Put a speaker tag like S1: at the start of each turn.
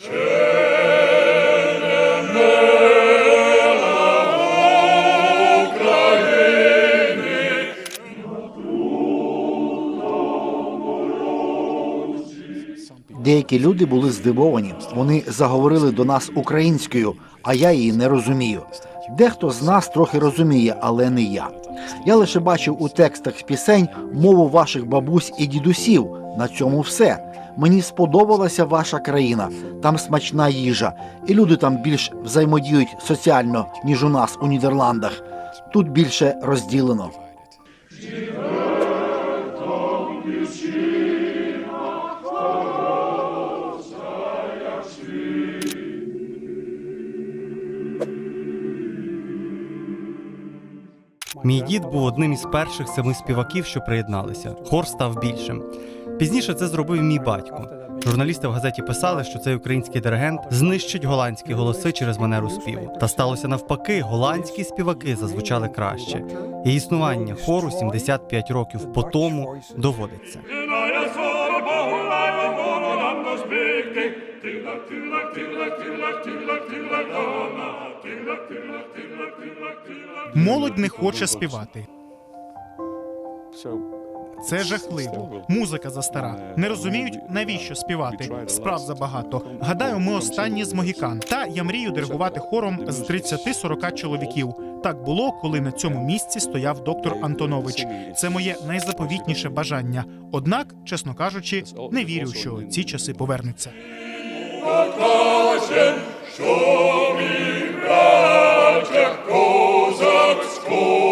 S1: Sure. Деякі люди були здивовані. Вони заговорили до нас українською, а я її не розумію. Дехто з нас трохи розуміє, але не я. Я лише бачив у текстах пісень мову ваших бабусь і дідусів. На цьому все. Мені сподобалася ваша країна. Там смачна їжа, і люди там більш взаємодіють соціально, ніж у нас у Нідерландах. Тут більше розділено.
S2: Мій дід був одним із перших семи співаків, що приєдналися. Хор став більшим. Пізніше це зробив мій батько. Журналісти в газеті писали, що цей український диригент знищить голландські голоси через манеру співу. Та сталося навпаки, голландські співаки зазвучали краще. І існування хору 75 років по тому доводиться.
S3: Молодь не хоче співати. Це жахливо. Музика застара. Не розуміють, навіщо співати. Справ забагато. Гадаю, ми останні з могікан. Та я мрію диригувати хором з 30-40 чоловіків. Так було, коли на цьому місці стояв доктор Антонович. Це моє найзаповітніше бажання. Однак, чесно кажучи, не вірю, що ці часи повернуться.
S4: school.